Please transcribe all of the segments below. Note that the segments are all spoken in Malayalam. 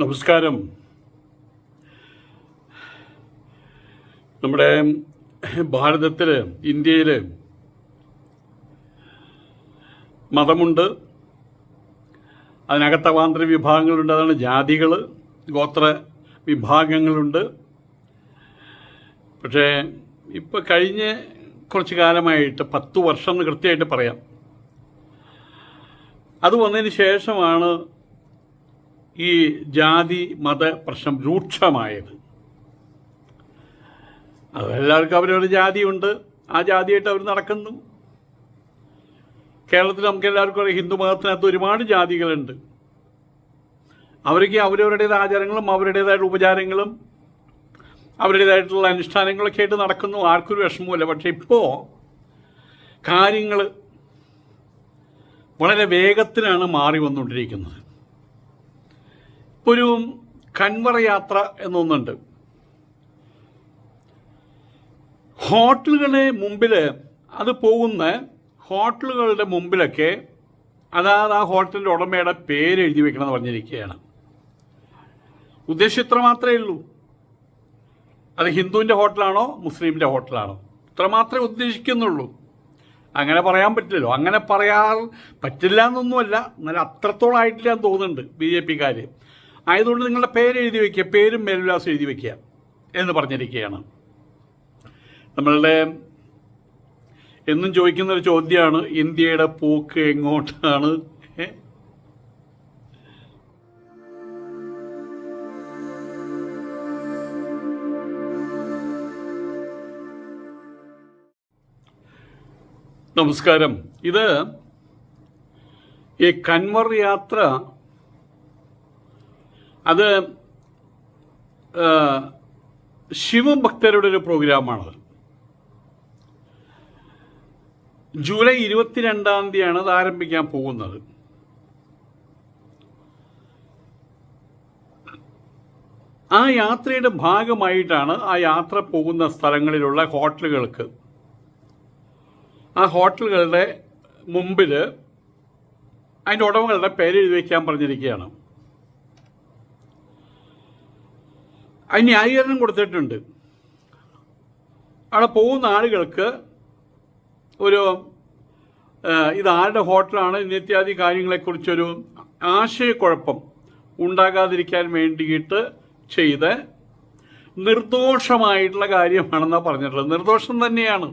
നമസ്കാരം. നമ്മുടെ ഭാരതത്തിൽ ഇന്ത്യയിൽ മതമുണ്ട്. അതിനകത്ത് അവാന്തര വിഭാഗങ്ങളുണ്ട്. അതാണ് ജാതികൾ ഗോത്ര വിഭാഗങ്ങളുണ്ട്. പക്ഷേ ഇപ്പോൾ കഴിഞ്ഞ കുറച്ച് കാലമായിട്ട് പത്ത് വർഷം എന്ന് കൃത്യമായിട്ട് പറയാം. അത് വന്നതിന് ശേഷമാണ് ഈ ജാതി മത പ്രശ്നം രൂക്ഷമായത്. അത് എല്ലാവർക്കും ജാതിയുണ്ട്. ആ ജാതിയായിട്ട് അവർ നടക്കുന്നു. കേരളത്തിൽ നമുക്ക് എല്ലാവർക്കും അറിയാം ഹിന്ദു മതത്തിനകത്ത് ഒരുപാട് ജാതികളുണ്ട്. അവർക്ക് അവരവരുടേതായ ആചാരങ്ങളും അവരുടേതായിട്ടുള്ള ഉപചാരങ്ങളും അവരുടേതായിട്ടുള്ള അനുഷ്ഠാനങ്ങളൊക്കെ ആയിട്ട് നടക്കുന്നു. ആർക്കൊരു വിഷമവുമില്ല. പക്ഷെ ഇപ്പോൾ കാര്യങ്ങൾ വളരെ വേഗത്തിലാണ് മാറി വന്നുകൊണ്ടിരിക്കുന്നത്. ഒരു കൺവറ യാത്ര എന്നൊന്നുണ്ട്. ഹോട്ടലുകളുടെ മുമ്പിൽ അത് പോകുന്ന ഹോട്ടലുകളുടെ മുമ്പിലൊക്കെ അതാത് ആ ഹോട്ടലിന്റെ ഉടമയുടെ പേര് എഴുതി വെക്കണമെന്ന് പറഞ്ഞിരിക്കുകയാണ്. ഉദ്ദേശം ഇത്ര മാത്രമേ ഉള്ളൂ. അത് ഹിന്ദുവിന്റെ ഹോട്ടലാണോ മുസ്ലിമിന്റെ ഹോട്ടലാണോ? ഇത്ര മാത്രമേ ഉദ്ദേശിക്കുന്നുള്ളൂ. അങ്ങനെ പറയാൻ പറ്റില്ലല്ലോ. അങ്ങനെ പറയാൻ പറ്റില്ല എന്നൊന്നുമല്ല. എന്നാൽ അത്രത്തോളം ആയിട്ടില്ല എന്ന് തോന്നുന്നുണ്ട് ബി ജെ പിക്കാർ ആയതുകൊണ്ട് നിങ്ങളുടെ പേര് എഴുതി വയ്ക്കുക പേരും മേൽവിലാസം എഴുതി വയ്ക്കുക എന്ന് പറഞ്ഞിരിക്കുകയാണ്. നമ്മളുടെ എന്നും ചോദിക്കുന്ന ഒരു ചോദ്യമാണ് ഇന്ത്യയുടെ പോക്ക് എങ്ങോട്ടാണ്? നമസ്കാരം. ഇത് ഈ കന്മർ യാത്ര അത് ശിവഭക്തരുടെ ഒരു പ്രോഗ്രാമാണത്. ജൂലൈ ഇരുപത്തിരണ്ടാം തീയതിയാണ് അത് ആരംഭിക്കാൻ പോകുന്നത്. ആ യാത്രയുടെ ഭാഗമായിട്ടാണ് ആ യാത്ര പോകുന്ന സ്ഥലങ്ങളിലുള്ള ഹോട്ടലുകൾക്ക്. ആ ഹോട്ടലുകളുടെ മുമ്പിൽ അതിന്റെ ഉടമകളുടെ പേര് എഴുതി വയ്ക്കാൻ പറഞ്ഞിരിക്കുകയാണ്. അതിന് ന്യായീകരണം കൊടുത്തിട്ടുണ്ട്. അവിടെ പോകുന്ന ആളുകൾക്ക് ഒരു ഇത് ആരുടെ ഹോട്ടലാണ് ഇന്നിത്യാദി കാര്യങ്ങളെക്കുറിച്ചൊരു ആശയക്കുഴപ്പം ഉണ്ടാകാതിരിക്കാൻ വേണ്ടിയിട്ട് ചെയ്ത് നിർദോഷമായിട്ടുള്ള കാര്യമാണെന്നാണ് പറഞ്ഞിട്ടുള്ളത്. നിർദോഷം തന്നെയാണ്.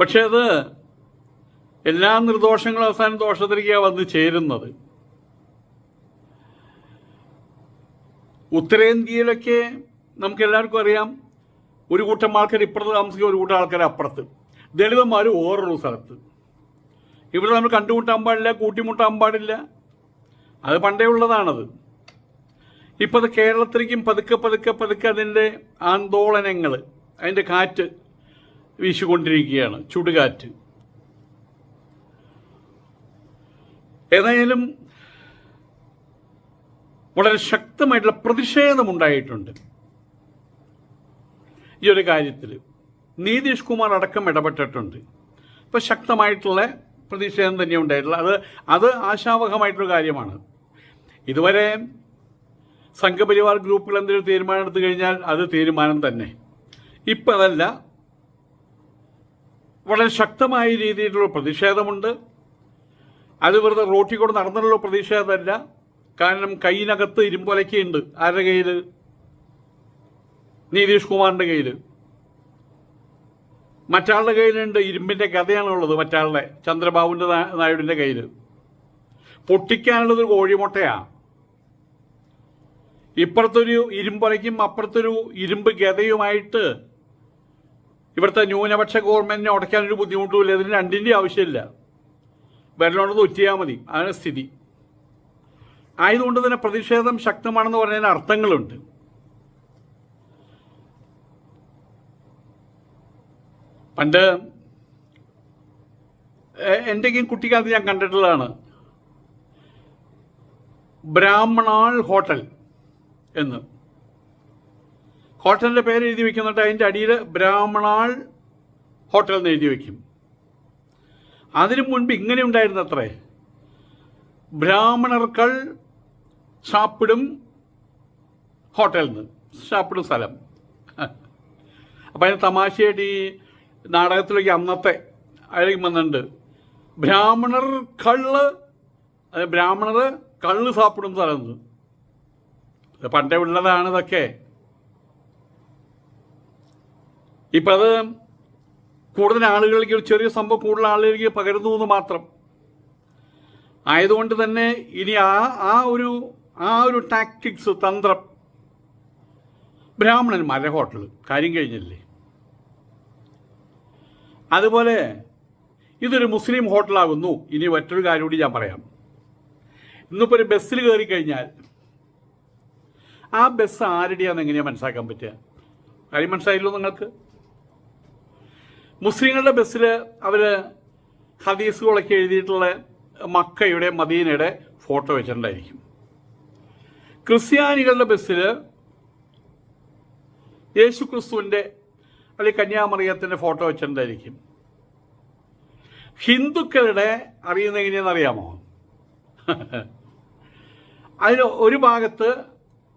പക്ഷേ അത് എല്ലാ നിർദോഷങ്ങളും അവസാനം ദോഷത്തിലേക്കാണ് വന്ന് ചേരുന്നത്. ഉത്തരേന്ത്യയിലൊക്കെ നമുക്ക് എല്ലാവർക്കും അറിയാം ഒരു കൂട്ടം ആൾക്കാർ ഇപ്പുറത്ത് താമസിക്കുക ഒരു കൂട്ടം ആൾക്കാർ അപ്പുറത്ത്. ദളിതന്മാർ ഓരോ സ്ഥലത്ത്. ഇവിടെ നമ്മൾ കണ്ടുമുട്ടാൻ പാടില്ല കൂട്ടിമുട്ടാൻ പാടില്ല. അത് പണ്ടേ ഉള്ളതാണത്. ഇപ്പം അത് കേരളത്തിലേക്കും പതുക്കെ പതുക്കെ പതുക്കെ അതിന്റെ ആന്തോളനങ്ങൾ അതിന്റെ കാറ്റ് വീശിക്കൊണ്ടിരിക്കുകയാണ് ചുടുകാറ്റ്. ഏതായാലും വളരെ ശക്തമായിട്ടുള്ള പ്രതിഷേധമുണ്ടായിട്ടുണ്ട്. ഈ ഒരു കാര്യത്തിൽ നീതീഷ് കുമാർ അടക്കം ഇടപെട്ടിട്ടുണ്ട്. ഇപ്പോൾ ശക്തമായിട്ടുള്ള പ്രതിഷേധം തന്നെ ഉണ്ടായിട്ടുള്ളത് അത് അത് ആശാവഹമായിട്ടുള്ള കാര്യമാണ്. ഇതുവരെ സംഘപരിവാർ ഗ്രൂപ്പുകൾ എന്തെങ്കിലും തീരുമാനം എടുത്തു കഴിഞ്ഞാൽ അത് തീരുമാനം തന്നെ. ഇപ്പം അതല്ല വളരെ ശക്തമായ രീതിയിലുള്ള പ്രതിഷേധമുണ്ട്. അത് വെറുതെ റോട്ടിൽ കൂടെ നടന്നുള്ള പ്രതിഷേധമല്ല. കാരണം കയ്യിനകത്ത് ഇരുമ്പൊലക്കുണ്ട് ആരുടെ കയ്യിൽ നിതീഷ് കുമാറിന്റെ കയ്യിൽ മറ്റാളുടെ കയ്യിലുണ്ട്. ഇരുമ്പിന്റെ കഥയാണുള്ളത് മറ്റാളുടെ. ചന്ദ്രബാബുവിന്റെ നായുടിന്റെ കയ്യിൽ പൊട്ടിക്കാനുള്ളത് ഒരു കോഴിമുട്ടയാണ് ഇപ്പുറത്തൊരു ഇരുമ്പൊലയ്ക്കും അപ്പുറത്തൊരു ഇരുമ്പ് ഗതയുമായിട്ട് ഇവിടുത്തെ ന്യൂനപക്ഷ ഗവൺമെന്റിനെ ഉടയ്ക്കാനൊരു ബുദ്ധിമുട്ടുമില്ല. ഇതിന് രണ്ടിന്റെ ആവശ്യമില്ല. വരലോണ്ട് ഉറ്റിയാൽ മതി. അതാണ് സ്ഥിതി. ആയതുകൊണ്ട് തന്നെ പ്രതിഷേധം ശക്തമാണെന്ന് പറഞ്ഞതിന് അർത്ഥങ്ങളുണ്ട്. പണ്ട് എന്റെയും കുട്ടിക്കാലത്ത് ഞാൻ കണ്ടിട്ടുള്ളതാണ്. ബ്രാഹ്മണാൾ ഹോട്ടൽ എന്ന്. ഹോട്ടലിന്റെ പേര് എഴുതി വെക്കുന്നുണ്ട് അതിന്റെ അടിയിൽ ബ്രാഹ്മണാൾ ഹോട്ടൽ എന്ന് എഴുതി വെക്കും. അതിനു മുൻപ് ഇങ്ങനെ ഉണ്ടായിരുന്നത്രേ. ബ്രാഹ്മണർക്കൾ സാപ്പിടും ഹോട്ടലിൽ നിന്ന്. സാപ്പിടും സ്ഥലം. അപ്പം അതിന് തമാശയായിട്ട് ഈ നാടകത്തിലേക്ക് അന്നത്തെ അതിലേക്ക് വന്നിട്ടുണ്ട്. ബ്രാഹ്മണർ കള്ള് അതായത് ബ്രാഹ്മണർ കള്ള് സാപ്പിടും സ്ഥലം പണ്ടേ ഉള്ളതാണ് ഇതൊക്കെ. ഇപ്പം അത് കൂടുതൽ ആളുകളിലേക്ക് ഒരു ചെറിയ സംഭവം കൂടുതൽ ആളുകളിലേക്ക് പകരുന്നു എന്ന് മാത്രം. ആയതുകൊണ്ട് തന്നെ ഇനി ആ ആ ഒരു ആ ഒരു ടാക്ടിക്സ് തന്ത്രം. ബ്രാഹ്മണൻ മര ഹോട്ടൽ കാര്യം കഴിഞ്ഞില്ലേ? അതുപോലെ ഇതൊരു മുസ്ലിം ഹോട്ടലാകുന്നു. ഇനി മറ്റൊരു കാര്യം കൂടി ഞാൻ പറയാം. ഇന്നിപ്പോൾ ഒരു ബസ്സിൽ കയറി കഴിഞ്ഞാൽ ആ ബസ് ആരുടെയാണെന്ന് എങ്ങനെയാണ് മനസ്സിലാക്കാൻ പറ്റുക? കാര്യം മനസ്സിലായില്ലോ നിങ്ങൾക്ക്? മുസ്ലിങ്ങളുടെ ബസ്സിൽ അവർ ഹദീസുകളൊക്കെ എഴുതിയിട്ടുള്ള മക്കയുടെ മദീനയുടെ ഫോട്ടോ വെച്ചിട്ടുണ്ടായിരിക്കും. ക്രിസ്ത്യാനികളുടെ ബസ്സിൽ യേശു ക്രിസ്തുവിന്റെ അല്ലെങ്കിൽ കന്യാമറിയത്തിന്റെ ഫോട്ടോ വെച്ചിട്ടുണ്ടായിരിക്കും. ഹിന്ദുക്കളുടെ അറിയുന്ന എങ്ങനെയാണെന്ന് അറിയാമോ? അതിൽ ഒരു ഭാഗത്ത്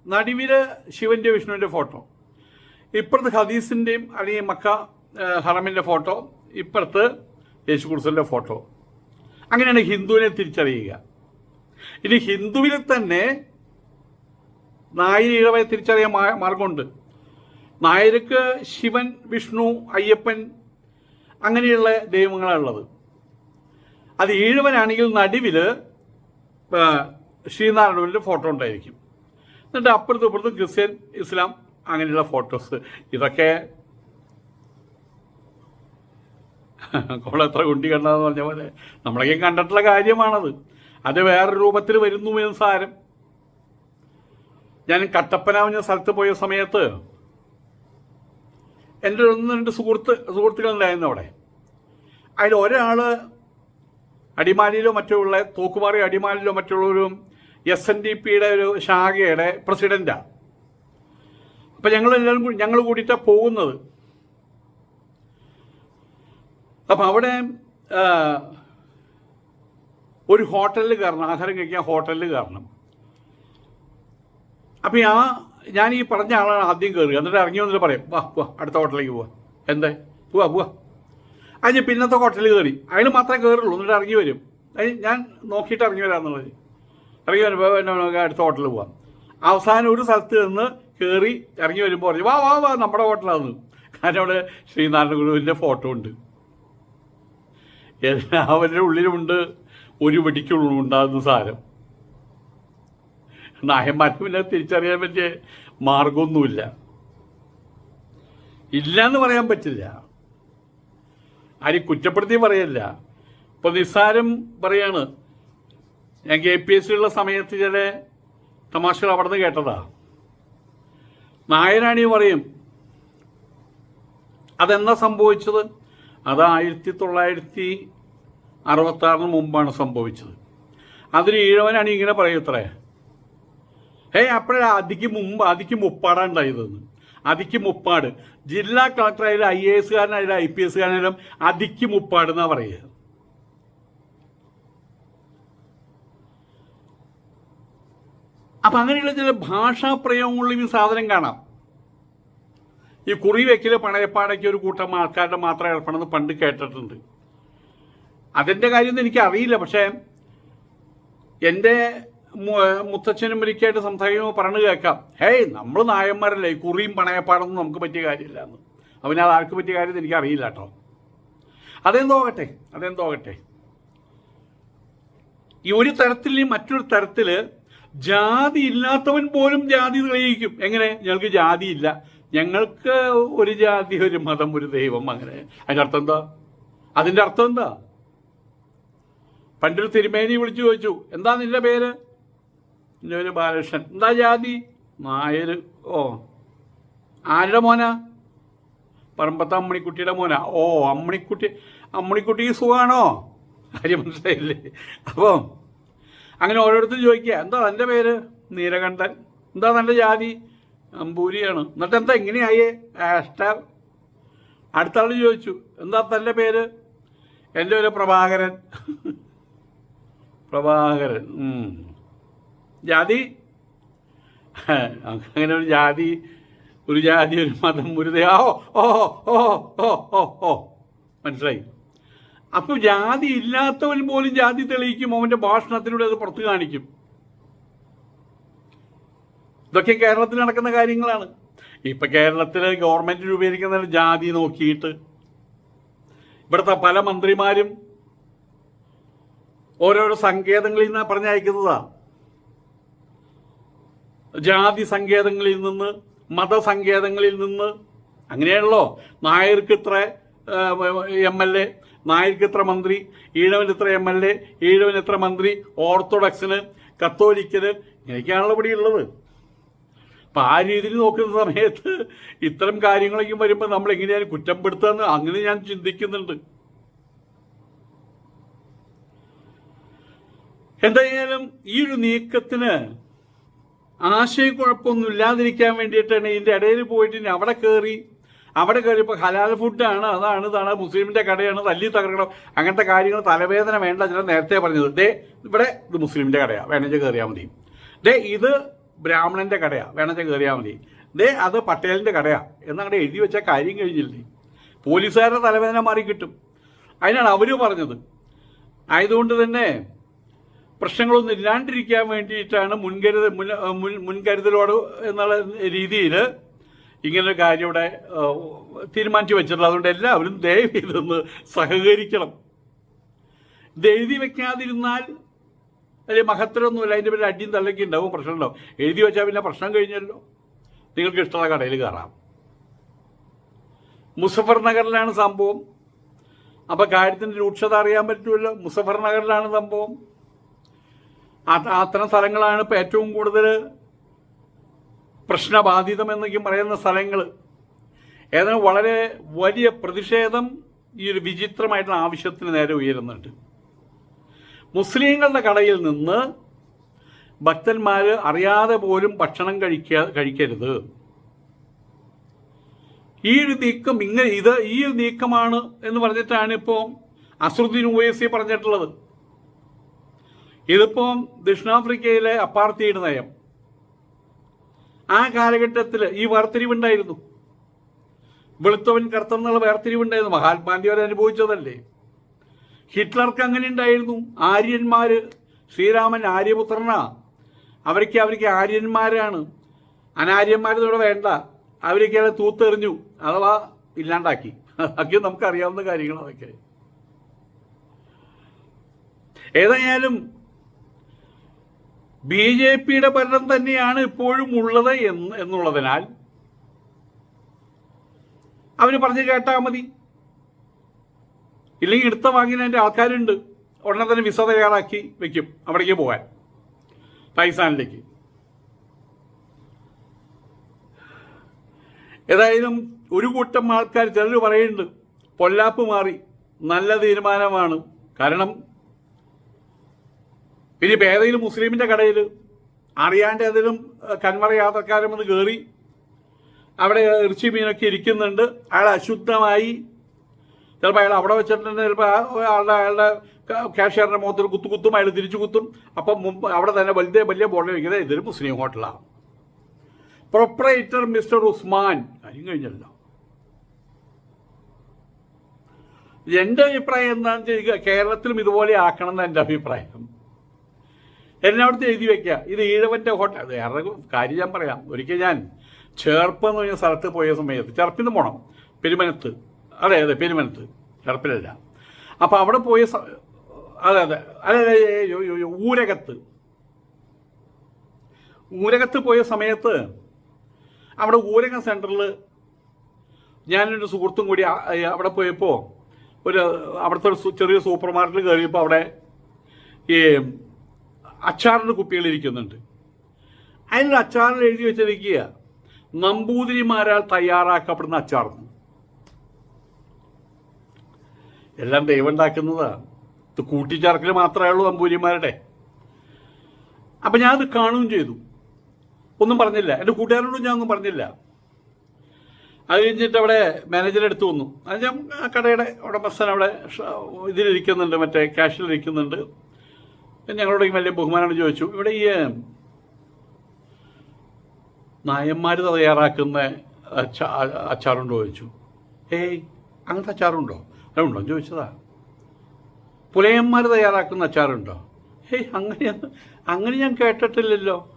നടുവിൽ ശിവന്റെ വിഷ്ണുവിന്റെ ഫോട്ടോ ഇപ്പുറത്ത് ഹദീസിന്റെയും അല്ലെങ്കിൽ മക്ക ഹറമിന്റെ ഫോട്ടോ ഇപ്പുറത്ത് യേശു ക്രിസ്തുവിന്റെ ഫോട്ടോ. അങ്ങനെയാണ് ഹിന്ദുവിനെ തിരിച്ചറിയുക. ഇനി ഹിന്ദുവിൽ തന്നെ നായർ ഈഴവയെ തിരിച്ചറിയാൻ മാർഗമുണ്ട്. നായർക്ക് ശിവൻ വിഷ്ണു അയ്യപ്പൻ അങ്ങനെയുള്ള ദൈവങ്ങളാണുള്ളത്. അത് ഈഴവനാണെങ്കിൽ നടുവിൽ ശ്രീനാരായണന്റെ ഫോട്ടോ ഉണ്ടായിരിക്കും. എന്നിട്ട് അപ്പുറത്തും ഇപ്പുറത്തും ക്രിസ്ത്യൻ ഇസ്ലാം അങ്ങനെയുള്ള ഫോട്ടോസ് ഇതൊക്കെ കോളെത്ര കുണ്ടി കണ്ടതെന്ന് പറഞ്ഞ പോലെ നമ്മളൊക്കെ കണ്ടിട്ടുള്ള കാര്യമാണത്. അത് വേറെ രൂപത്തിൽ വരുന്നു എന്ന് സാരം. ഞാൻ കട്ടപ്പന സ്ഥലത്ത് പോയ സമയത്ത് എന്റെ ഒന്ന് രണ്ട് സുഹൃത്ത് സുഹൃത്തുക്കളുണ്ടായിരുന്നു അവിടെ. അതിൽ ഒരാൾ അടിമാലിയിലോ മറ്റോ ഉള്ള തോക്കുമാറി അടിമാലിയിലോ മറ്റുള്ളവരും എസ് എൻ ഡി പിയുടെ ഒരു ശാഖയുടെ പ്രസിഡന്റാണ് അപ്പം ഞങ്ങൾ എല്ലാവരും ഞങ്ങൾ കൂടിയിട്ടാണ് പോകുന്നത്. അപ്പം അവിടെ ഒരു ഹോട്ടലിൽ കയറണം ആഹാരം കഴിക്കാൻ ഹോട്ടലിൽ കയറണം. അപ്പം ആ ഞാൻ ഈ പറഞ്ഞ ആളാണ് ആദ്യം കയറുക എന്നിട്ട് ഇറങ്ങി വന്നിട്ട് പറയും വാ പോവാ അടുത്ത ഹോട്ടലിലേക്ക് പോവാ. എന്തേ? പോവാ പോവാ. അതിന് പിന്നത്തെ ഹോട്ടലിൽ കയറി അതിന് മാത്രമേ കയറുള്ളൂ എന്നിട്ട് ഇറങ്ങി വരും. അതിന് ഞാൻ നോക്കിയിട്ട് ഇറങ്ങി വരാമെന്നുള്ളത് ഇറങ്ങി വരുമ്പോൾ നമുക്ക് അടുത്ത ഹോട്ടലിൽ പോവാം. അവസാനം ഒരു സ്ഥലത്ത് നിന്ന് കയറി ഇറങ്ങി വരുമ്പോൾ പറഞ്ഞു വാ വാ വാ നമ്മുടെ ഹോട്ടലാണ് കാരണം അവിടെ ശ്രീനാരായണ ഗുരുവിന്റെ ഫോട്ടോ ഉണ്ട്. എല്ലാവരുടെ ഉള്ളിലുമുണ്ട് ഒരു വെടിക്കുള്ളുണ്ടാകുന്ന സാരം. നായന്മാർക്ക് തിരിച്ചറിയാൻ പറ്റിയ മാർഗമൊന്നുമില്ല. ഇല്ല എന്ന് പറയാൻ പറ്റില്ല. ആര് കുറ്റപ്പെടുത്തി പറയല്ല. ഇപ്പൊ നിസ്സാരം പറയാണ്. ഞാൻ കെ പി എസ് ഉള്ള സമയത്ത് ചില തമാശകൾ അവിടെ നിന്ന് കേട്ടതാ. നായരാണി പറയും അതെന്നാ സംഭവിച്ചത്? അത് ആയിരത്തി തൊള്ളായിരത്തി അറുപത്തി ആറിന് മുമ്പാണ് സംഭവിച്ചത്. അതിന് ഈഴവനാണ് ഇങ്ങനെ പറയത്രേ ഹേയ് അപ്പോഴ അതിക്ക് മുമ്പ് അതിക്ക് മുപ്പാടാണ് ഉണ്ടായതെന്ന്. അതിക്ക് മുപ്പാട്. ജില്ലാ കളക്ടറായാലും ഐ എ എസ്കാരനായാലും ഐ പി എസ്കാരനായാലും അതിക്ക് മുപ്പാട് എന്നാ പറയുക. അപ്പം അങ്ങനെയുള്ള ചില ഭാഷാ പ്രയോഗങ്ങളിലും ഈ സാധനം കാണാം. ഈ കുറി വെക്കൽ പണയപ്പാടയ്ക്ക് ഒരു കൂട്ടം ആൾക്കാരുടെ മാത്രം ഏർപ്പെടണമെന്ന് പണ്ട് കേട്ടിട്ടുണ്ട്. അതിന്റെ കാര്യമൊന്നും എനിക്ക് അറിയില്ല പക്ഷേ എന്റെ മുത്തച്ഛനും ഒരിക്കലായിട്ട് സംസാരിക്കുമ്പോൾ പറഞ്ഞു കേൾക്കാം. ഹേയ് നമ്മൾ നായന്മാരല്ലേ? കുറിയും പണയപ്പാടൊന്നും നമുക്ക് പറ്റിയ കാര്യമില്ല എന്ന് അവന് അത് ആർക്ക് പറ്റിയ കാര്യം എനിക്ക് അറിയില്ല കേട്ടോ. അതെന്തോ ആകട്ടെ അതെന്തോ ആകട്ടെ. ഈ ഒരു തരത്തിൽ മറ്റൊരു തരത്തിൽ ജാതി ഇല്ലാത്തവൻ പോലും ജാതി തെളിയിക്കും. എങ്ങനെ? ഞങ്ങൾക്ക് ജാതി ഇല്ല. ഞങ്ങൾക്ക് ഒരു ജാതി ഒരു മതം ഒരു ദൈവം അങ്ങനെ. അതിന്റെ അർത്ഥം എന്താ? അതിന്റെ അർത്ഥം എന്താ? പണ്ടൊരു തിരുമേനി വിളിച്ചു ചോദിച്ചു എന്താ നിന്റെ പേര്? എന്റെ ബാലകൃഷ്ണൻ. എന്താ ജാതി? നായർ ഓ. ആരുടെ മോനാ? പറമ്പത്തെ അമ്മണിക്കുട്ടിയുടെ മോനാ. ഓ അമ്മണിക്കുട്ടി അമ്മണിക്കുട്ടി സുഖാണോ? കാര്യം മനസ്സിലായില്ലേ? അപ്പം അങ്ങനെ ഓരോരുത്തരും ചോദിക്കുക എന്താ തന്റെ പേര്? നീരകണ്ഠൻ എന്താ തന്റെ ജാതി? അമ്പൂരിയാണ് എന്നിട്ട് എന്താ എങ്ങനെയായേ ഹാഷ്ടാഗ്. അടുത്ത ആൾ ചോദിച്ചു എന്താ തന്റെ പേര്? എന്റെ ഒരു പ്രഭാകരൻ. പ്രഭാകരൻ. ജാതി? അങ്ങനെ ഒരു ജാതി ഒരു ജാതി ഒരു മതം ഒരു ഓ ഓ ഓ ഓ ഓ മനസ്സിലായി? അപ്പോൾ ജാതി ഇല്ലാത്തവൻ പോലും ജാതി തെളിയിക്കും അവന്റെ ഭാഷണത്തിലൂടെ അത് പുറത്തു കാണിക്കും. ഇതൊക്കെ കേരളത്തിൽ നടക്കുന്ന കാര്യങ്ങളാണ്. ഇപ്പം കേരളത്തിൽ ഗവൺമെന്റ് രൂപീകരിക്കുന്ന ജാതി നോക്കിയിട്ട് ഇവിടുത്തെ പല മന്ത്രിമാരും ഓരോരോ സങ്കേതങ്ങളിൽ നിന്ന് പറഞ്ഞയക്കുന്നതാ. ജാതി സങ്കേതങ്ങളിൽ നിന്ന് മതസങ്കേതങ്ങളിൽ നിന്ന് അങ്ങനെയാണല്ലോ. നായർക്ക് ഇത്ര എം എൽ എ നായർക്ക് ഇത്ര മന്ത്രി ഈഴവന് ഇത്ര എം എൽ എ ഈഴവന് ഇത്ര മന്ത്രി ഓർത്തഡോക്സിന് കത്തോലിക്കന് ഇങ്ങനെയൊക്കെയാണല്ലോ ഇവിടെ ഉള്ളത് അപ്പം ആ രീതിയിൽ നോക്കുന്ന സമയത്ത് ഇത്തരം കാര്യങ്ങളൊക്കെ വരുമ്പോൾ നമ്മൾ എങ്ങനെയാണ് കുറ്റപ്പെടുത്തുക അങ്ങനെ ഞാൻ ചിന്തിക്കുന്നുണ്ട്. എന്തായാലും ഈ ഒരു നീക്കത്തിന് ആശയക്കുഴപ്പമൊന്നും ഇല്ലാതിരിക്കാൻ വേണ്ടിയിട്ടാണ് ഇതിന്റെ ഇടയിൽ പോയിട്ട് ഇനി അവിടെ കയറി അവിടെ കയറിയപ്പോൾ ഹലാൽ ഫുഡാണ് അതാണ് ഇതാണ് മുസ്ലിമിന്റെ കടയാണ്. തല്ലി തകർക്കണം. അങ്ങനത്തെ കാര്യങ്ങൾ തലവേദന വേണ്ട ചില നേരത്തെ പറഞ്ഞത്. ദേ ഇവിടെ ഇത് മുസ്ലിമിന്റെ കടയാണ് വേണമെങ്കിൽ കയറിയാൽ മതി. ദേ ഇത് ബ്രാഹ്മണന്റെ കടയാണ് വേണമെങ്കിൽ കയറിയാൽ മതി. ദേ അത് പട്ടേലിന്റെ കടയാണ് എന്നങ്ങനെ എഴുതി വെച്ച കാര്യം കഴിഞ്ഞില്ലേ? പോലീസുകാരുടെ തലവേദന മാറി കിട്ടും. അതിനാണ് അവർ പറഞ്ഞത്. ആയതുകൊണ്ട് തന്നെ പ്രശ്നങ്ങളൊന്നും ഇല്ലാണ്ടിരിക്കാൻ വേണ്ടിയിട്ടാണ് മുൻകരുതൽ മുൻ മുൻ- മുൻകരുതലോട് എന്നുള്ള രീതിയിൽ ഇങ്ങനൊരു കാര്യം ഇവിടെ തീരുമാനിച്ചു വെച്ചിട്ടുള്ളത്. അതുകൊണ്ട് എല്ലാവരും ദയവ് ഇതൊന്ന് സഹകരിക്കണം. ഇത് എഴുതി വെക്കാതിരുന്നാൽ അല്ലെ മഹത്തരമൊന്നുമില്ല അതിന്റെ പേര് അടിയും തള്ളക്കി ഉണ്ടാവും പ്രശ്നമുണ്ടാവും എഴുതി വെച്ചാൽ പിന്നെ പ്രശ്നം കഴിഞ്ഞല്ലോ. നിങ്ങൾക്ക് ഇഷ്ടമുള്ള കടയിൽ കയറാം. മുസഫർ നഗറിലാണ് സംഭവം. അപ്പോൾ കാര്യത്തിന്റെ രൂക്ഷത അറിയാൻ പറ്റുമല്ലോ. മുസഫർ നഗറിലാണ് സംഭവം. അത്തരം സ്ഥലങ്ങളാണ് ഇപ്പോൾ ഏറ്റവും കൂടുതൽ പ്രശ്നബാധിതം എന്നൊക്കെ പറയുന്ന സ്ഥലങ്ങൾ ഏതായാലും വളരെ വലിയ പ്രതിഷേധം ഈ ഒരു വിചിത്രമായിട്ടുള്ള ആവശ്യത്തിന് നേരെ ഉയരുന്നുണ്ട്. മുസ്ലിങ്ങളുടെ കടയിൽ നിന്ന് ഭക്തന്മാർ അറിയാതെ പോലും ഭക്ഷണം കഴിക്ക കഴിക്കരുത്. ഈ ഒരു നീക്കം ഇങ്ങനെ ഇത് ഈ ഒരു നീക്കമാണ് എന്ന് പറഞ്ഞിട്ടാണ് ഇപ്പോൾ അസറുദ്ദീൻ ഉവൈസി പറഞ്ഞിട്ടുള്ളത്. ഇതിപ്പം ദക്ഷിണാഫ്രിക്കയിലെ അപ്പാർത്തീഡ് നയം. ആ കാലഘട്ടത്തിൽ ഈ വേർതിരിവുണ്ടായിരുന്നു. വെളുത്തവൻ കറുത്തെന്നുള്ള വേർതിരിവുണ്ടായിരുന്നു. മഹാത്മാഗാന്ധി വരെ അനുഭവിച്ചതല്ലേ? ഹിറ്റ്ലർക്ക് അങ്ങനെ ഉണ്ടായിരുന്നു ആര്യന്മാര് ശ്രീരാമൻ ആര്യപുത്രനാ. അവർക്ക് അവർക്ക് ആര്യന്മാരാണ്. അനാര്യന്മാരിതോടെ വേണ്ട. അവരൊക്കെ അത് തൂത്തെറിഞ്ഞു. അഥവാ ഇല്ലാണ്ടാക്കി. അതൊക്കെ നമുക്കറിയാവുന്ന കാര്യങ്ങൾ അതൊക്കെ. ഏതായാലും ബി ജെ പിയുടെ ഭരണം തന്നെയാണ് ഇപ്പോഴും ഉള്ളത് എന്ന് എന്നുള്ളതിനാൽ അവന് പറഞ്ഞു കേട്ടാൽ മതി. ഇല്ലെങ്കിൽ എടുത്ത വാങ്ങിനതിന്റെ ആൾക്കാരുണ്ട്. ഉടനെ തന്നെ വിസ തയ്യാറാക്കി വെക്കും അവിടേക്ക് പോകാൻ പൈസാനിലേക്ക്. ഏതായാലും ഒരു കൂട്ടം ആൾക്കാർ ചിലർ പറയുന്നുണ്ട് പൊല്ലാപ്പ് മാറി. നല്ല തീരുമാനമാണ്. കാരണം ഇനിയിപ്പോൾ ഏതെങ്കിലും മുസ്ലിമിന്റെ കടയിൽ അറിയാണ്ട് ഏതെങ്കിലും കന്മറ യാത്രക്കാരും വന്ന് കയറി അവിടെ ഇറച്ചി മീനൊക്കെ ഇരിക്കുന്നുണ്ട്. അയാൾ അശുദ്ധമായി. ചിലപ്പോൾ അയാൾ അവിടെ വെച്ചിട്ടുണ്ട്. ചിലപ്പോൾ അയാളുടെ അയാളുടെ കാഷ്യറിന്റെ മുഖത്തിൽ കുത്തു കുത്തും അയാൾ തിരിച്ചു കുത്തും. അപ്പം മുമ്പ് അവിടെ തന്നെ വലിയ വലിയ ബോർഡിൽ വയ്ക്കുന്നത് ഇതൊരു മുസ്ലിം ഹോട്ടലാണ് പ്രൊപ്പറേറ്റർ മിസ്റ്റർ ഉസ്മാൻ. കാര്യം കഴിഞ്ഞല്ലോ. എന്റെ അഭിപ്രായം എന്താണെന്ന് വെച്ചാൽ കേരളത്തിലും ഇതുപോലെ ആക്കണം എന്ന് എന്റെ അഭിപ്രായം. എല്ലായിടത്തും എഴുതി വെക്കുക ഇത് ഈഴവന്റെ ഹോട്ടൽ വേറെ കാര്യം ഞാൻ പറയാം. ഒരിക്കൽ ഞാൻ ചേർപ്പ് എന്ന് പറഞ്ഞ സ്ഥലത്ത് പോയ സമയത്ത് ചെറുപ്പിന്ന് പോകണം പെരുമനത്ത്. അതെ അതെ പെരുമനത്ത്. ചെറുപ്പിലല്ല അപ്പോൾ അവിടെ പോയ അതെ അതെ. അതെ ഊരകത്ത്. ഊരകത്ത് പോയ സമയത്ത് അവിടെ ഊരകം സെന്ററിൽ ഞാനൊരു സുഹൃത്തും കൂടി അവിടെ പോയപ്പോൾ ഒരു അവിടുത്തെ ഒരു ചെറിയ സൂപ്പർ മാർക്കറ്റിൽ കയറിയപ്പോൾ അവിടെ ഈ അച്ചാറിന്റെ കുപ്പികൾ ഇരിക്കുന്നുണ്ട്. അതിൽ അച്ചാറിൽ എഴുതി വെച്ചിരിക്കുക നമ്പൂതിരിമാരാൽ തയ്യാറാക്കപ്പെടുന്ന അച്ചാർ. എല്ലാം ദൈവം ഉണ്ടാക്കുന്നതാണ് ഇത് കൂട്ടിച്ചേർക്കൽ മാത്രമേ ഉള്ളൂ നമ്പൂതിരിമാരുടെ. അപ്പം ഞാനത് കാണുകയും ചെയ്തു. ഒന്നും പറഞ്ഞില്ല. എന്റെ കൂട്ടുകാരോടും ഞാൻ ഒന്നും പറഞ്ഞില്ല. അത് കഴിഞ്ഞിട്ട് അവിടെ മാനേജർ എടുത്തു വന്നു. അത് ഞാൻ കടയുടെ ഉടമസ്ഥൻ അവിടെ ഇതിലിരിക്കുന്നുണ്ട് മറ്റേ ക്യാഷിലിരിക്കുന്നുണ്ട് ഞങ്ങളോട് വലിയ ബഹുമാനമാണ് ചോദിച്ചു ഇവിടെ ഈ നായന്മാർ തയ്യാറാക്കുന്ന അച്ചാ അച്ചാറുണ്ടോ? ചോദിച്ചു. ഏയ് അങ്ങനത്തെ അച്ചാറുണ്ടോ? അതുണ്ടോ ചോദിച്ചതാ. പുലയന്മാർ തയ്യാറാക്കുന്ന അച്ചാറുണ്ടോ? ഏയ് അങ്ങനെ അങ്ങനെ ഞാൻ കേട്ടിട്ടില്ലല്ലോ.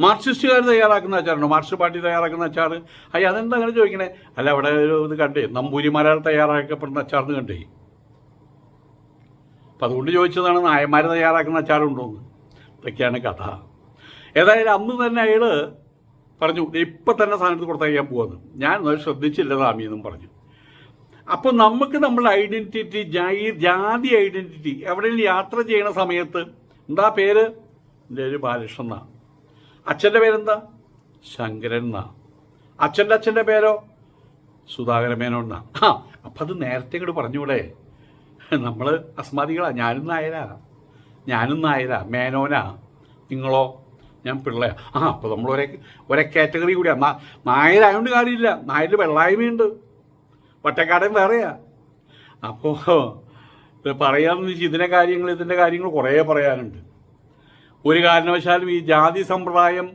മാർക്സിസ്റ്റുകാർ തയ്യാറാക്കുന്ന അച്ചാറുണ്ടോ? മാർക്സിസ്റ്റ് പാർട്ടി തയ്യാറാക്കുന്ന അച്ചാറ്? അയ്യ അതെന്താ അങ്ങനെ ചോദിക്കണേ? അല്ല അവിടെ ഒരു ഇത് കണ്ടേ നമ്പൂരിമാരാൽ തയ്യാറാക്കപ്പെടുന്ന അച്ചാർന്ന് കണ്ടേ. അപ്പം അതുകൊണ്ട് ചോദിച്ചതാണ് നായന്മാർ തയ്യാറാക്കുന്ന അച്ചാറുണ്ടോന്ന് ഇതൊക്കെയാണ് കഥ. ഏതായാലും അന്ന് തന്നെ അയാൾ പറഞ്ഞു ഇപ്പം തന്നെ സാധനത്ത് കൊടുത്തയക്കാൻ പോകുന്നത് ഞാൻ ശ്രദ്ധിച്ചില്ല സ്വാമി എന്നും പറഞ്ഞു. അപ്പോൾ നമുക്ക് നമ്മുടെ ഐഡന്റിറ്റി ജാതി ഐഡന്റിറ്റി എവിടെയെങ്കിലും യാത്ര ചെയ്യുന്ന സമയത്ത് എന്താ പേര്? എന്റെ പേര് ബാലകൃഷ്ണൻ എന്നാ. അച്ഛന്റെ പേരെന്താ? ശങ്കരൻ എന്നാ. അച്ഛന്റെ അച്ഛന്റെ പേരോ? സുധാകരമേനോ എന്നാ. ആ അപ്പം അത് നേരത്തെ ഇങ്ങോട്ട് പറഞ്ഞൂടെ. നമ്മൾ അസ്മാദികളാണ് ഞാനും നായരാ. ഞാനും നായരാ. മേനോനാ. നിങ്ങളോ? ഞാൻ പിള്ളയാ. ആ അപ്പോൾ നമ്മൾ ഒരേ ഒരേ കാറ്റഗറി കൂടിയാണ് നായരായതുകൊണ്ട് കാര്യമില്ല. നായരിൽ വെള്ളായ്മയുണ്ട്. വട്ടക്കാടൻ വേറെയാ. അപ്പോൾ പറയാമെന്ന് വെച്ചാൽ ഇതിന്റെ കാര്യങ്ങൾ ഇതിന്റെ കാര്യങ്ങൾ കുറേ പറയാനുണ്ട്. ഒരു കാരണവശാലും ഈ ജാതി സമ്പ്രദായം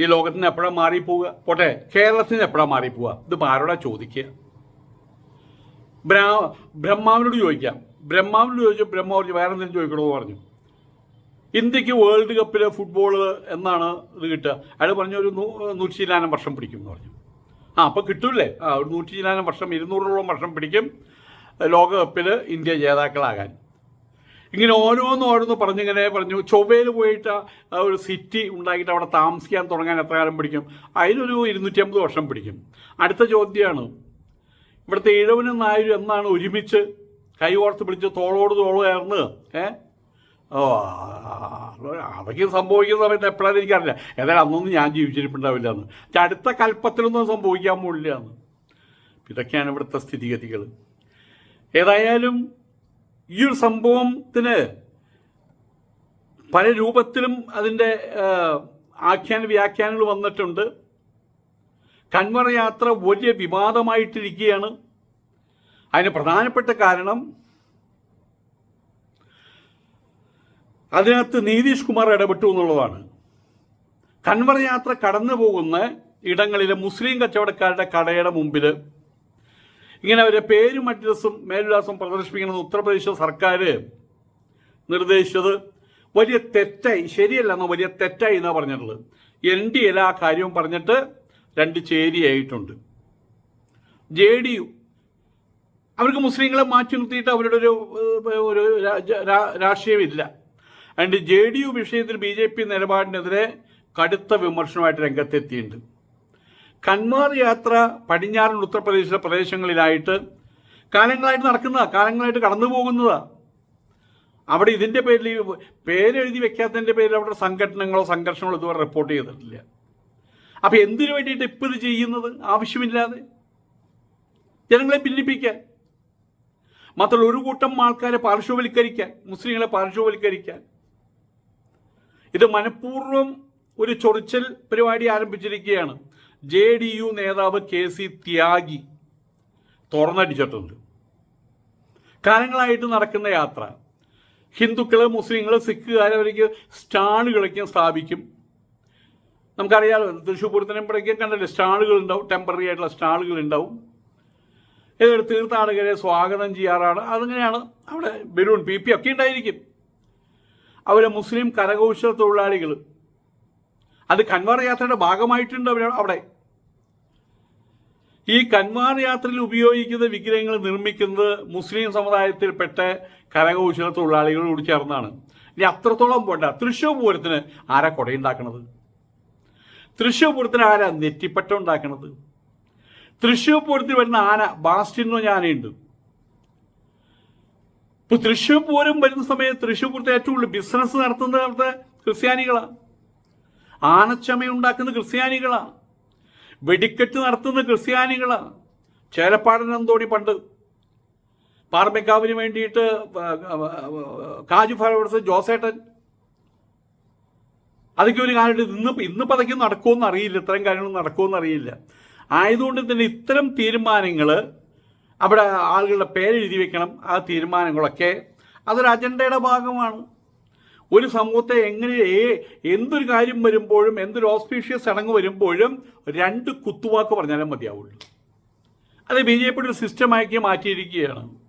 ഈ ലോകത്തിന് എപ്പോഴാണ് മാറിപ്പോവുക? പോട്ടെ കേരളത്തിന് എപ്പോഴാണ് മാറിപ്പോവുക? ഇത് ആരോടാ ചോദിക്കുക? ബ്രാ ബ്രഹ്മാവിനോട് ചോദിക്കാം. ബ്രഹ്മാവിനോട് ചോദിച്ചു ബ്രഹ്മാവ് പറഞ്ഞു വേറെ എന്തെങ്കിലും ചോദിക്കണമെന്ന് പറഞ്ഞു. ഇന്ത്യയ്ക്ക് വേൾഡ് കപ്പിലെ ഫുട്ബോൾ എന്നാണ് ഇത് കിട്ടുക. അയാൾ പറഞ്ഞു ഒരു നൂറ്റി ശിലാനം വർഷം പിടിക്കും എന്ന് പറഞ്ഞു. ആ അപ്പോൾ കിട്ടൂലേ ആ ഒരു നൂറ്റി ശിലാനം വർഷം ഇരുന്നൂറോളം വർഷം പിടിക്കും ലോകകപ്പിൽ ഇന്ത്യ ജേതാക്കളാകാൻ. ഇങ്ങനെ ഓരോന്ന് ഓരോന്ന് പറഞ്ഞിങ്ങനെ പറഞ്ഞു. ചൊവ്വയിൽ പോയിട്ട് ഒരു സിറ്റി ഉണ്ടാക്കിയിട്ട് അവിടെ താമസിക്കാൻ തുടങ്ങാൻ എത്ര കാലം പിടിക്കും? അതിനൊരു ഇരുന്നൂറ്റി അമ്പത് വർഷം പിടിക്കും. അടുത്ത ചോദ്യമാണ് ഇവിടുത്തെ ഇഴവനും നായരും എന്നാണ് ഒരുമിച്ച് കൈകോർത്ത് പിടിച്ച് തോളോട് തോൾ ചേർന്ന് ഏ? ഓ അതൊക്കെ സംഭവിക്കുന്ന സമയത്ത് എപ്പോഴാണ് എനിക്കറിയില്ല. ഏതായാലും അന്നൊന്നും ഞാൻ ജീവിച്ചിരിപ്പുണ്ടാവില്ല എന്ന് അടുത്ത കൽപ്പത്തിലൊന്നും സംഭവിക്കാൻ പോലില്ല എന്ന് ഇതൊക്കെയാണ് ഇവിടുത്തെ സ്ഥിതിഗതികൾ. ഏതായാലും ഈ ഒരു സംഭവത്തിന് പല രൂപത്തിലും അതിന്റെ ആഖ്യാന വ്യാഖ്യാനങ്ങൾ വന്നിട്ടുണ്ട്. കന്മറ യാത്ര വലിയ വിവാദമായിട്ടിരിക്കുകയാണ്. അതിന് പ്രധാനപ്പെട്ട കാരണം അതിനകത്ത് നീതീഷ് കുമാർ ഇടപെട്ടു എന്നുള്ളതാണ്. കൺവർ യാത്ര കടന്നു പോകുന്ന ഇടങ്ങളിലെ മുസ്ലിം കച്ചവടക്കാരുടെ കടയുടെ മുമ്പിൽ ഇങ്ങനെ അവരെ പേരും അഡ്രസ്സും മേൽവിലാസം പ്രദർശിപ്പിക്കണമെന്ന് ഉത്തർപ്രദേശ് സർക്കാർ നിർദ്ദേശിച്ചത് വലിയ തെറ്റായി ശരിയല്ലെന്നോ വലിയ തെറ്റായി എന്നാണ് പറഞ്ഞിട്ടുള്ളത്. എൻ ഡി എൽ ആ കാര്യവും പറഞ്ഞിട്ട് രണ്ട് ചേരിയായിട്ടുണ്ട് ജെ ഡി യു. അവർക്ക് മുസ്ലിങ്ങളെ മാറ്റി നിർത്തിയിട്ട് അവരുടെ ഒരു ഒരു രാഷ്ട്രീയമില്ല. അതുകൊണ്ട് ജെ ഡി യു വിഷയത്തിൽ ബി ജെ പി നിലപാടിനെതിരെ കടുത്ത വിമർശനമായിട്ട് രംഗത്തെത്തിയിട്ടുണ്ട്. കന്മാർ യാത്ര പടിഞ്ഞാറൻ ഉത്തർപ്രദേശിലെ പ്രദേശങ്ങളിലായിട്ട് കാലങ്ങളായിട്ട് നടക്കുന്നതാ. കാലങ്ങളായിട്ട് കടന്നു പോകുന്നതാ. അവിടെ ഇതിന്റെ പേരിൽ പേരെഴുതി വെക്കാത്തതിന്റെ പേരിൽ അവിടെ സംഘടനകളോ സംഘർഷങ്ങളോ ഇതുവരെ റിപ്പോർട്ട് ചെയ്തിട്ടില്ല. അപ്പം എന്തിനു വേണ്ടിയിട്ട് ഇപ്പം ഇത് ചെയ്യുന്നത്? ആവശ്യമില്ലാതെ. ജനങ്ങളെ ഭിന്നിപ്പിക്കാൻ. മാത്രമല്ല ഒരു കൂട്ടം ആൾക്കാരെ പാർശ്വവൽക്കരിക്കാൻ മുസ്ലിങ്ങളെ പാർശ്വവൽക്കരിക്കാൻ. ഇത് മനഃപൂർവം ഒരു ചൊറിച്ചൽ പരിപാടി ആരംഭിച്ചിരിക്കുകയാണ്. ജെ ഡി യു നേതാവ് കെ സി ത്യാഗി തുറന്നടിച്ചിട്ടുണ്ട്. കാലങ്ങളായിട്ട് നടക്കുന്ന യാത്ര. ഹിന്ദുക്കൾ മുസ്ലിങ്ങൾ സിഖുകാർ അവർക്ക് സ്റ്റാളുകളൊക്കെ സ്ഥാപിക്കും. നമുക്കറിയാലോ തൃശ്ശൂർ പൂരത്തിനെപ്പോഴേക്കും സ്റ്റാളുകൾ ഉണ്ടാവും ടെമ്പററി ആയിട്ടുള്ള സ്റ്റാളുകൾ ഉണ്ടാവും. ഏതൊരു തീർത്ഥാടകരെ സ്വാഗതം ചെയ്യാറാണ്. അതങ്ങനെയാണ് അവിടെ ബലൂൺ പി പി ഒക്കെ ഉണ്ടായിരിക്കും. അവരെ മുസ്ലിം കരകൗശല തൊഴിലാളികൾ. അത് കൻവാർ യാത്രയുടെ ഭാഗമായിട്ടുണ്ട് അവർ അവിടെ. ഈ കൻവാർ യാത്രയിൽ ഉപയോഗിക്കുന്ന വിഗ്രഹങ്ങൾ നിർമ്മിക്കുന്നത് മുസ്ലിം സമുദായത്തിൽപ്പെട്ട കരകൗശല തൊഴിലാളികളോട് ചേർന്നാണ്. ഇനി അത്രത്തോളം പോണ്ട. തൃശ്ശൂർ പൂരത്തിന് ആരാ കൊടയുണ്ടാക്കണത്? തൃശ്ശൂർ പൂരത്തിന് ആന നെറ്റിപ്പറ്റം ഉണ്ടാക്കണത്? തൃശ്ശൂർ പൂരത്തിൽ വരുന്ന ആന ബാസ്റ്റിനോ ഞാനുണ്ട് ഇപ്പൊ തൃശ്ശൂർ പൂരം വരുന്ന സമയത്ത് തൃശ്ശൂർ പൂരത്തെ ഏറ്റവും കൂടുതൽ ബിസിനസ് നടത്തുന്ന അവിടുത്തെ ക്രിസ്ത്യാനികളാണ് ആനച്ചമ ഉണ്ടാക്കുന്ന ക്രിസ്ത്യാനികളാ. വെടിക്കെട്ട് നടത്തുന്ന ക്രിസ്ത്യാനികളാ. തോടി പണ്ട്? പാർമിക്കാവിന് വേണ്ടിയിട്ട് കാജു ഫലവർസ് ജോസേട്ടൻ അതൊക്കെ ഒരു കാലത്ത് ഇന്ന് ഇന്നിപ്പോൾ അതൊക്കെ നടക്കുമെന്ന് അറിയില്ല. ഇത്തരം കാര്യങ്ങൾ നടക്കുമെന്ന് അറിയില്ല. ആയതുകൊണ്ട് തന്നെ ഇത്തരം തീരുമാനങ്ങൾ അവിടെ ആളുകളുടെ പേരെഴുതി വെക്കണം. ആ തീരുമാനങ്ങളൊക്കെ അതൊരു അജണ്ടയുടെ ഭാഗമാണ്. ഒരു സമൂഹത്തെ എങ്ങനെ എന്തൊരു കാര്യം വരുമ്പോഴും എന്തൊരു ഓസ്പീഷ്യസ് ചടങ്ങ് വരുമ്പോഴും രണ്ട് കുത്തുവാക്ക് പറഞ്ഞാലും മതിയാവുള്ളൂ. അത് ബി ജെ പിയുടെ ഒരു സിസ്റ്റമാക്കി മാറ്റിയിരിക്കുകയാണ്.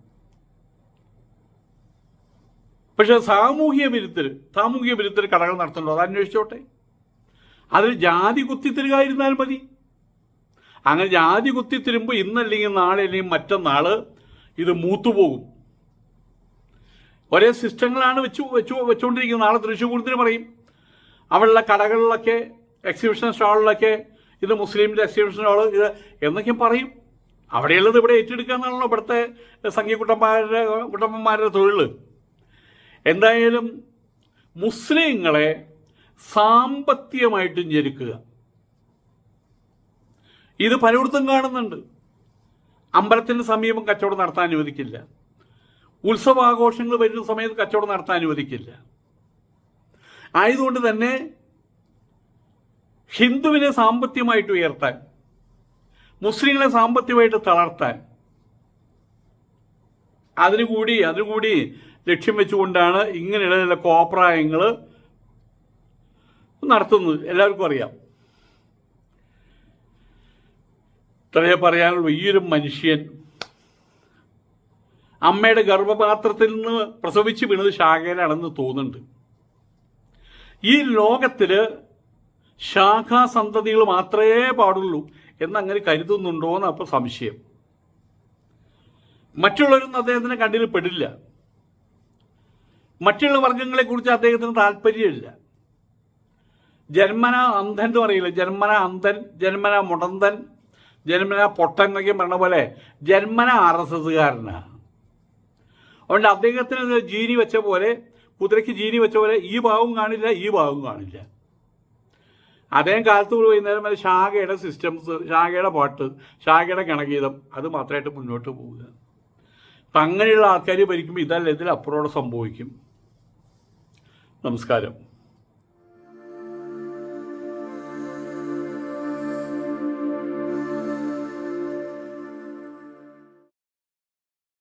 പക്ഷെ സാമൂഹ്യ വിരുദ്ധർ സാമൂഹ്യ വിരുദ്ധർ കടകൾ നടത്തുന്നുണ്ടോ? അത് അന്വേഷിച്ചോട്ടെ. അതിൽ ജാതി കുത്തിത്തരുക ഇരുന്നാൽ മതി. അങ്ങനെ ജാതി കുത്തിത്തരുമ്പോൾ ഇന്നല്ലെങ്കിൽ നാളെ അല്ലെങ്കിൽ മറ്റന്നാൾ ഇത് മൂത്തുപോകും. ഒരേ സിസ്റ്റങ്ങളാണ് വെച്ചു വെച്ചു വെച്ചുകൊണ്ടിരിക്കുന്നത്. നാളെ തൃശ്ശൂർ പൂരത്തിന് പറയും. അവിടെയുള്ള കടകളിലൊക്കെ എക്സിബിഷൻ സ്റ്റാളിലൊക്കെ ഇത് മുസ്ലിമിന്റെ എക്സിബിഷൻ സ്റ്റാൾ ഇത് എന്നൊക്കെ പറയും. അവിടെയുള്ളത് ഇവിടെ ഏറ്റെടുക്കുക എന്നാണല്ലോ ഇവിടുത്തെ സംഘീയ കുട്ടന്മാരുടെ കുട്ടമ്മമാരുടെ തൊഴിൽ എന്തായാലും മുസ്ലിങ്ങളെ സാമ്പത്തികമായിട്ടും ഞെരുക്കുക. ഇത് പലയിടത്തും കാണുന്നുണ്ട്. അമ്പലത്തിന് സമീപം കച്ചവടം നടത്താൻ അനുവദിക്കില്ല. ഉത്സവാഘോഷങ്ങൾ വരുന്ന സമയത്ത് കച്ചവടം നടത്താൻ അനുവദിക്കില്ല. ആയതുകൊണ്ട് തന്നെ ഹിന്ദുവിനെ സാമ്പത്തികമായിട്ട് ഉയർത്താൻ മുസ്ലിങ്ങളെ സാമ്പത്തികമായിട്ട് തളർത്താൻ അതിനു കൂടി അതിനു കൂടി ലക്ഷ്യം വെച്ചുകൊണ്ടാണ് ഇങ്ങനെയുള്ള ചില കോപ്രായങ്ങൾ നടത്തുന്നത്. എല്ലാവർക്കും അറിയാം. ഇത്രയേ പറയാനുള്ള. ഈ ഒരു മനുഷ്യൻ അമ്മയുടെ ഗർഭപാത്രത്തിൽ നിന്ന് പ്രസവിച്ച് വീണത് ശാഖയിലാണെന്ന് തോന്നുന്നുണ്ട്. ഈ ലോകത്തിൽ ശാഖാസന്തതികൾ മാത്രമേ പാടുള്ളൂ എന്നങ്ങനെ കരുതുന്നുണ്ടോ എന്ന് അപ്പോൾ സംശയം. മറ്റുള്ളവരൊന്നും അദ്ദേഹത്തിന് കണ്ണിൽ പെടില്ല. മറ്റുള്ള വർഗങ്ങളെക്കുറിച്ച് അദ്ദേഹത്തിന് താല്പര്യമില്ല. ജന്മന അന്ധൻ എന്ന് പറയില്ല? ജന്മന അന്ധൻ ജന്മന മുടന്തൻ ജന്മന പൊട്ടൻ എന്നൊക്കെ പറഞ്ഞ പോലെ ജന്മന ആർ എസ് എസ്സുകാരനാണ് അതുകൊണ്ട് അദ്ദേഹത്തിന് ജീനി വെച്ച പോലെ കുതിരയ്ക്ക് ജീനി വെച്ച പോലെ ഈ ഭാഗവും കാണില്ല ഈ ഭാഗവും കാണില്ല. അദ്ദേഹം കാലത്ത് വൈകുന്നേരം വരെ ശാഖയുടെ സിസ്റ്റംസ് ശാഖയുടെ പാട്ട് ശാഖയുടെ ഗണഗീതം അത് മാത്രമായിട്ട് മുന്നോട്ട് പോവുക. അപ്പം അങ്ങനെയുള്ള ആൾക്കാർ ഭരിക്കുമ്പോൾ ഇതല്ല ഇതിൽ അപ്പുറോടെ സംഭവിക്കും. നമസ്കാരം